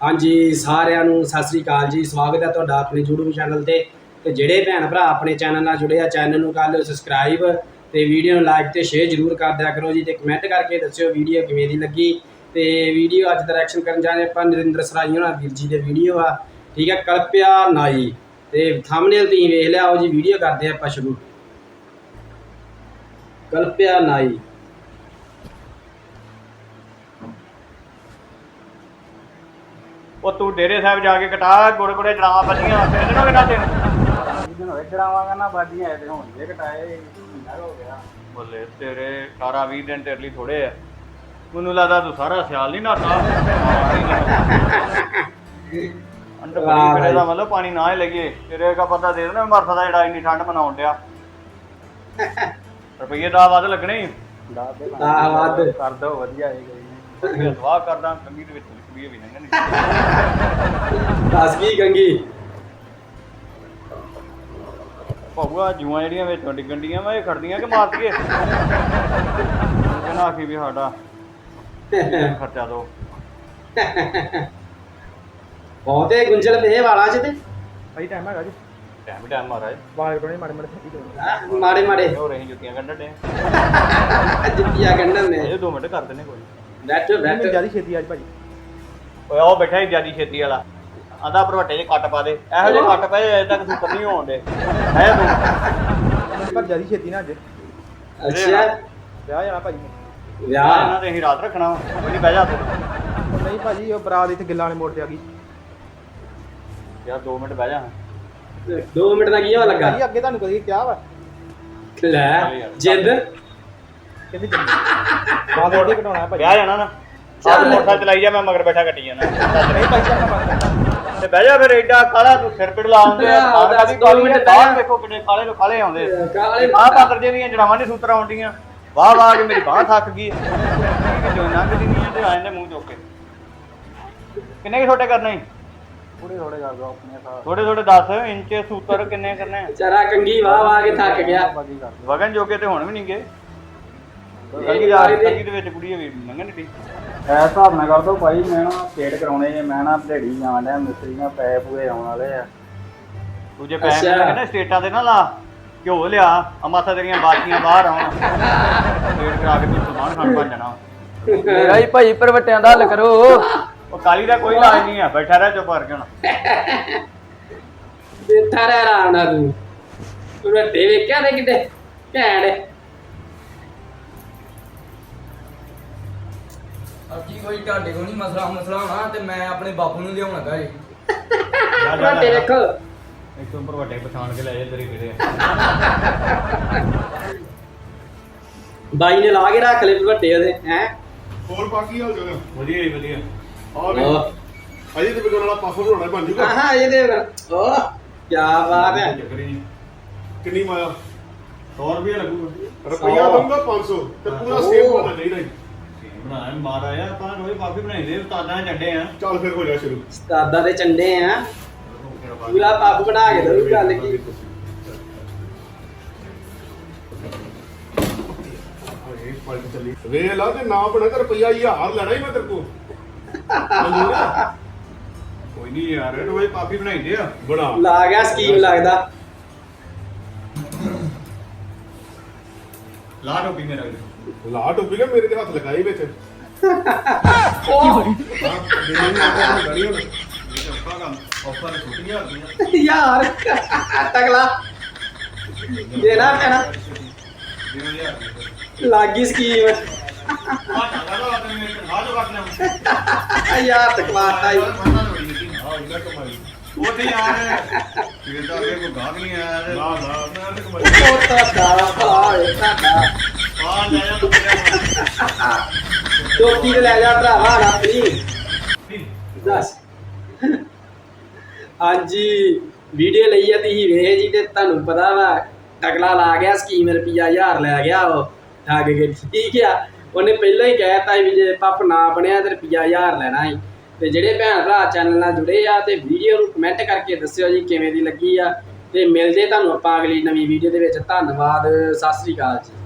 ਹਾਂਜੀ, ਸਾਰਿਆਂ ਨੂੰ ਸਤਿ ਸ੍ਰੀ ਅਕਾਲ ਜੀ। ਸਵਾਗਤ ਹੈ ਤੁਹਾਡਾ ਆਪਣੇ YouTube ਚੈਨਲ ਤੇ। ਤੇ ਜਿਹੜੇ ਭੈਣ ਭਰਾ ਆਪਣੇ ਚੈਨਲ ਨਾਲ ਜੁੜੇ ਆ ਚੈਨਲ ਨੂੰ ਕਰ ਲਿਓ ਸਬਸਕ੍ਰਾਈਬ ਤੇ ਵੀਡੀਓ ਨੂੰ ਲਾਈਕ ਤੇ ਸ਼ੇਅਰ ਜ਼ਰੂਰ ਕਰ ਦਿਆ ਕਰੋ ਜੀ ਤੇ ਕਮੈਂਟ ਕਰਕੇ ਦੱਸਿਓ ਵੀਡੀਓ ਕਿਵੇਂ ਦੀ ਲੱਗੀ। ਤੇ ਵੀਡੀਓ ਅੱਜ ਡਾਇਰੈਕਸ਼ਨ ਕਰਨ ਜਾ ਰਹੇ ਆਪਾਂ ਨਰਿੰਦਰ ਸਰਾਈ ਹੋਣਾ, ਵੀਰ ਜੀ ਦੇ ਵੀਡੀਓ ਆ। ਠੀਕ ਹੈ, ਕਲਪਿਆ ਨਾਈ। ਤੇ ਥੰਬਨੇਲ ਤੁਸੀਂ ਵੇਖ ਲਿਆ ਉਹ ਜੀ ਵੀਡੀਓ ਕਰਦੇ ਆਪਾਂ ਸ਼ੁਰੂ। ਕਲਪਿਆ ਨਾਈ। ਉਹ ਤੂੰ ਡੇਰੇ ਸਾਹਿਬ ਜਾ ਕੇ ਕਟਾ ਗੁੜ ਗੁੜੇ ਜੜਾਵਾਂ ਬੱਜੀਆਂ ਫਿਰ ਕਿਹਨੂੰ ਕਿਹਨਾਂ ਤੇ ਦਿਨ ਹੋਏ ਚੜਾਵਾਂਗਾ ਨਾ ਬਾਜੀਆਂ ਇਹਦੇ ਹੁਣ ਜੇ ਘਟਾਏ ਮਹੀਨਾ ਹੋ ਗਿਆ। ਬੱਲੇ ਤੇਰੇ 18 20 ਦਿਨ ਤੇਰੇ ਲਈ ਥੋੜੇ ਆ। ਮੈਨੂੰ ਲੱਗਦਾ ਤੂੰ ਸਾਰਾ ਸਿਆਲ ਨਹੀਂ ਭਾਈ। ਦਾ ਮਤਲਬ ਪਾਣੀ ਨਾ ਹੀ ਲੱਗੇ। ਤੇਰੇ ਕਾ ਪਤਾ ਦੇ ਦੇਣਾ ਮਰਫਾ ਦਾ ਜਿਹੜਾ ਇੰਨੀ ਠੰਡ ਮਨਾਉਣ ਡਿਆ। ਰੁਪਈਏ ਦਾ ਵੱਧ ਲੱਗਣੇ। ਹੀ ਦਾ ਵੱਧ। ਕਰ ਦੋ ਵਧੀਆ ਹੈ ਇਹ ਸਵਾਹ ਕਰਦਾ ਕੰਗੀ ਦੇ ਵਿੱਚ ਲਿਖੀ ਵੀ ਨਹੀਂ ਦੱਸ ਕੀ ਗੰਗੀ? ਭਗਵਾ ਜੂਆਂ ਜਿਹੜੀਆਂ ਵਿੱਚੋਂ ਡਿੱਗਣ ਡੀਆਂ ਵਾ ਇਹ ਖੜਦੀਆਂ ਕਿ ਮਾਰਤੀਏ ਕਹਿੰਦਾ ਆਖੀ ਵੀ ਸਾਡਾ ਖਰਚਾ ਦੋ। ਬਹੁਤੇ ਗੁੰਝਲ ਪਏ ਵਾਲਾ ਚ ਤੇ? ਭਾਈ ਟਾਈਮ ਹੈਗਾ ਜੀ। ਟਾਈਮ ਟਾਈਮ ਮਾਰਾ ਬਾਲ ਕਟੋਣੇ ਮਾੜੇ ਮਾੜੇ ਥੱਕੀ ਦੋ ਆਹ, ਮਾੜੇ ਮਾੜੇ। ਹੋ ਰਹੀ ਜੁੱਤੀਆਂ ਕੱਢਣ ਡੇ ਜਿੱਤੀਆਂ ਗੰਢਣ ਨੇ। ਇਹ 2 ਮਿੰਟ ਕਰ ਦਿੰਨੇ ਕੋਈ। ਮੈਨੂੰ ਬੈਠੋ ਜ਼ਿਆਦਾ ਛੇਤੀ ਅੱਜ ਭਾਜੀ। ਓਏ ਉਹ ਬੈਠਾ ਹੀ ਜਿਆਦੀ ਛੇਤੀ ਵਾਲਾ। ਆਂਦਾ ਭਰਵੱਟੇ 'ਚ ਕੱਟ ਪਾ ਦੇ। ਇਹੋ ਜਿਹੇ ਕੱਟ ਪਏ ਅਜੇ ਤੱਕ ਸੁੱਕਰ ਨਹੀਂ ਹੋਣ ਦੇ। ਹੈ ਤੂੰ? ਪਰ ਜ਼ਿਆਦਾ ਛੇਤੀ ਨਾ ਅੱਜ। ਅੱਛਾ। ਵਿਆਹ ਜਾਣਾ ਭਾਜੀ। ਵਿਆਹ? ਇਹਨਾਂ ਦੇ ਅਸੀਂ ਰਾਤ ਰੱਖਣਾ। ਕੋਈ ਨਹੀਂ ਬਹਿ ਜਾ ਤੂੰ। ਨਹੀਂ ਭਾਜੀ ਉਹ ਬਰਾਤ ਇੱਥੇ ਗਿੱਲਾਂ ਵਾਲੇ ਮੋੜ ਤੇ ਆ ਗਈ। ਯਾਰ 2 ਮਿੰਟ ਬਹਿ ਜਾ। 2 ਮਿੰਟ ਦਾ ਕੀ ਹੋ ਲੱਗਾ ਅੱਗੇ ਤੁਹਾਨੂੰ ਕਦੀ ਕਿਹਾ ਵਾ? ਲੈ ਜਿੱਦ। ਕਹਿੰਦੇ ਜੰਮੀ ਬਾਲ ਅੱਗੇ ਕਟਾਉਣਾ ਭਾਜੀ ਵਿਆਹ ਜਾਣਾ ਨਾ। ਚੱਲ। ਚੱਲ। ਮੋਟਰਸਾਈਕਲ ਚਲਾਈ ਜਾ ਮੈਂ ਮਗਰ ਬੈਠਾ ਕੱਟੀ ਜਾਣਾ। ਨਹੀਂ ਭਾਜੀ ਚੱਲਣਾ ਬੰਦ ਤੇ ਬਹਿ ਜਾ ਫਿਰ ਐਡਾ ਕਾਲਾ ਤੂੰ ਸਿਰ ਪਿੜ ਲਾਉਂਦੇ ਆ। ਦੱਸ ਕਾਦੀ ਦੋ ਕਾਲੀ ਮਿੰਟ ਨੇ ਕਿੰਨੇ ਕਾਲੇ ਨੂੰ ਕਾਲੇ ਆਉਂਦੇ ਕਾਲੇ ਆਹ ਪਾਤਰ ਜੇ ਦੀਆਂ ਜੜਾਵਾਂ ਨਹੀਂ ਸੂਤਰ ਆਉਂਦੀਆਂ। ਵਾਹ ਵਾਹ ਕੇ ਮੇਰੀ ਬਾਹ ਥੱਕ ਗਈ। ਜੋ ਲੰਘਦੀ ਨਹੀਂ ਆ ਤੇ ਆ ਜਾਂਦੇ ਮੂੰਹ ਚੁੱਕ ਕਿੰਨੇ ਕੁ ਛੋਟੇ ਕਰਨੇ? ਥੋੜੇ ਥੋੜੇ ਕਰ ਦੋ ਆਪਣੇ ਸਾਹ ਥੋੜੇ ਥੋੜੇ 10 ਇੰਚ ਸੂਤਰ ਕਿੰਨੇ ਕਰਨੇ ਆ? ਵਿਚਾਰਾ ਕੰਗੀ ਵਾਹ ਵਾਹ ਕੇ ਥੱਕ ਗਿਆ। ਦੋ। ਵਗਨ ਜੋਗੇ ਤੇ ਹੁਣ ਵੀ ਨਹੀਂਗੇ ਇਹ ਕੰਗੀ ਦਾ ਵਾਰੀ ਦੇ- ਕੰਗੀ ਦੇ ਵਿੱਚ ਕੁੜੀ ਵੀ ਲੰਘਣ ਨਹੀਂ ਐ ਹਿਸਾਬ ਨਾਲ ਕਰ ਦੋ ਭਾਈ ਮੈਂ ਨਾ ਪੇਟ ਕਰਾਉਣੇ ਜੇ ਮੈਂ ਨਾ ਢੇੜੀ ਜਾਣ ਡਿਆ ਮਿਸਤਰੀ ਨਾਲ ਪੈ ਪੂਰੇ ਆਉਣ ਵਾਲੇ ਆ। ਤੂੰ ਜੇ ਪੈਸੇ ਅੱਛਾ। ਲੱਗੇ ਨਾ ਸਟੇਟਾਂ ਤੇ ਨਾ ਲਾ ਘਿਓ ਲਿਆ ਅਮਾਸਾ ਤੇਰੀਆਂ ਬਾਕੀਆਂ ਬਾਹਰ ਆਉਣ। ਸਟੇਟ ਕਰਾ ਕੇ ਤੂੰ ਸਮਾਨ ਖਾਣ ਬਣ ਜਾਣਾ। ਮੇਰਾ ਹੀ ਭਾਈ ਪਰਵਟਿਆਂ ਦਾ ਹੱਲ ਕਰੋ। ਉਹ ਕਾਲੀ ਦਾ ਕੋਈ ਇਲਾਜ ਨਹੀਂ ਆ ਬੈਠਾ ਰਹਿ ਚੁੱਪ ਕਰਕੇ ਹੁਣ ਬੈਠਾ ਰਹਿ ਆਰਾਮ ਨਾਲ ਤੂੰ। ਤੂੰ ਵੱਡੇ ਵੇਖਿਆ ਨੇ ਕਿਤੇ? ਘੈਂਟ ਅੱਜੀ ਕੋਈ ਤੁਹਾਡੇ ਕੋਲ ਨਹੀਂ ਮਸਲਾ ਮਸਲਾ ਹੋਣਾ ਤੇ ਮੈਂ ਆਪਣੇ ਬਾਪੂ ਨੂੰ ਲਿਆਉਣਾ ਗਾ ਜੀ। ਜਾ ਜਾ ਵੱਡੇ ਵੇਖੋ ਇੱਕ ਉੱਪਰ ਵੱਡੇ ਪਛਾਣ ਕੇ ਲੈ ਜਾ ਤੇਰੀ ਕਿਹੜੇ ਬਾਈ ਨੇ ਲਾ ਕੇ ਰੱਖ ਲਏ ਵੱਡੇ ਉਹਦੇ ਹੈ? ਹੋਰ ਬਾਕੀ ਹਾਲ ਚਾਲ? ਵਧੀਆ ਜੀ ਵਧੀਆ। ਆ ਵੀ। ਅਜੇ ਤੇ ਬਿਗਨ ਵਾਲਾ ਪਾਸਾ ਬਣਾਉਣਾ ਬਣ ਜੂਗਾ। ਆਹਾਂ ਇਹਦੇ ਓ ਕੀ ਬਾਤ ਹੈ। ਕਿੰਨੀ ਮਾਇਆ? 100 ਰੁਪਏ ਲੱਗੂਗਾ। ਰੁਪਈਆ ਸੌ। ਦਊਂਗਾ 500 ਤੇ ਪੂਰਾ ਸੇਵ ਹੋਣਾ ਚਾਹੀਦਾ ਜੀ। ਬਣਾਇਆ ਮਾਰਾ ਆ ਆਪਾਂ ਕੋਈ ਕਾਫੀ ਬਣਾਈ ਦੇ ਉਸਤਾਦਾਂ ਨੇ ਛੱਡੇ ਆ। ਚੱਲ ਫਿਰ ਹੋ ਜਾ ਸ਼ੁਰੂ। ਉਸਤਾਦਾਂ ਦੇ ਚੰਡੇ ਆ। ਪੂਰਾ ਪੱਪ ਬਣਾ ਕੇ ਦਊ ਗੱਲ ਕੀ। ਇਹ ਪਲਟ ਚੱਲੀ ਵੇਖ ਲਾ ਤੇ ਨਾ ਬਣਾ ਤੇ ਰੁਪਈਆ 1000 ਲੈਣਾ ਹੀ ਮੈਂ ਤੇਰੇ ਕੋਲ। ਮਨਜ਼ੂਰ ਆ? ਕੋਈ ਨਹੀਂ ਯਾਰ ਕਾਫੀ ਆ। ਬਣਾ। ਲਾ ਗਿਆ ਸਕੀਮ ਲੱਗਦਾ। ਲਾ ਮੇਰਾ ਲਾ ਕੇ ਮੇਰੇ ਤੇ ਹੱਥ ਲਗਾਈ ਵਿੱਚ। ਨਾ ਤਾਂ ਯਾਰ ਤਗਲਾ ਦੇਣਾ ਪੈਣਾ। ਜਿਵੇਂ ਯਾਰ ਲੱਗੀ ਸਕੀਮ। ਤੇ ਤੋਂ ਯਾਰ ਤਕਵਾਤਾ ਹੀ ਹਾਂ ਇੰਨਾ ਕਮਾਈ ਉੱਥੇ ਯਾਰ ਕਿਤੇ ਤਾਂ ਅੱਗੇ ਕੋਈ ਗਾਹਕ ਨਹੀਂ ਆਇਆ ਤੇ ਨਾ ਨਾ ਮੈਂ ਤੇ ਕਮਾਈ ਉਹ ਤੁਹਾਡਾ ਭਾਏ ਤੁਹਾਡਾ ਆ ਲੈ ਜਾ ਤੂੰ ਮੇਰਾ ਟੋਪੀ ਤੇ ਲੈ ਜਾ ਭਰਾਵਾ ਆਪਣੀ ਦੱਸ। ਹਾਂਜੀ, ਵੀਡੀਓ ਲਈ ਆ ਤੁਸੀਂ, ਵੇਖ ਜੀ, ਤੇ ਤੁਹਾਨੂੰ ਪਤਾ ਵਾ, ਟਕਲਾ ਲਾ ਗਿਆ, ਸਕੀਮ ਰੁਪਿਆ 1000 ਲੈ ਗਿਆ ਉਹ, ਠੱਗ ਕੇ, ਠੀਕ ਆ। ਉਹਨੇ ਪਹਿਲਾਂ ਹੀ ਕਹਿਤਾ ਵੀ ਜੇ ਪੱਪ ਨਾ ਬਣਿਆ, ਤੇ ਰੁਪਿਆ 1000 ਲੈਣਾ ਸੀ। ਤੇ ਜਿਹੜੇ ਭੈਣ ਭਰਾ ਚੈਨਲ ਨਾਲ ਜੁੜੇ ਆ, ਤੇ ਵੀਡੀਓ ਨੂੰ ਕਮੈਂਟ ਕਰਕੇ ਦੱਸਿਓ ਜੀ, ਕਿਵੇਂ ਦੀ ਲੱਗੀ ਆ। ਤੇ ਮਿਲਦੇ ਤੁਹਾਨੂੰ ਆਪਾਂ ਅਗਲੀ ਨਵੀਂ ਵੀਡੀਓ ਦੇ ਵਿੱਚ। ਧੰਨਵਾਦ, ਸਤਿ ਸ੍ਰੀ ਅਕਾਲ ਜੀ।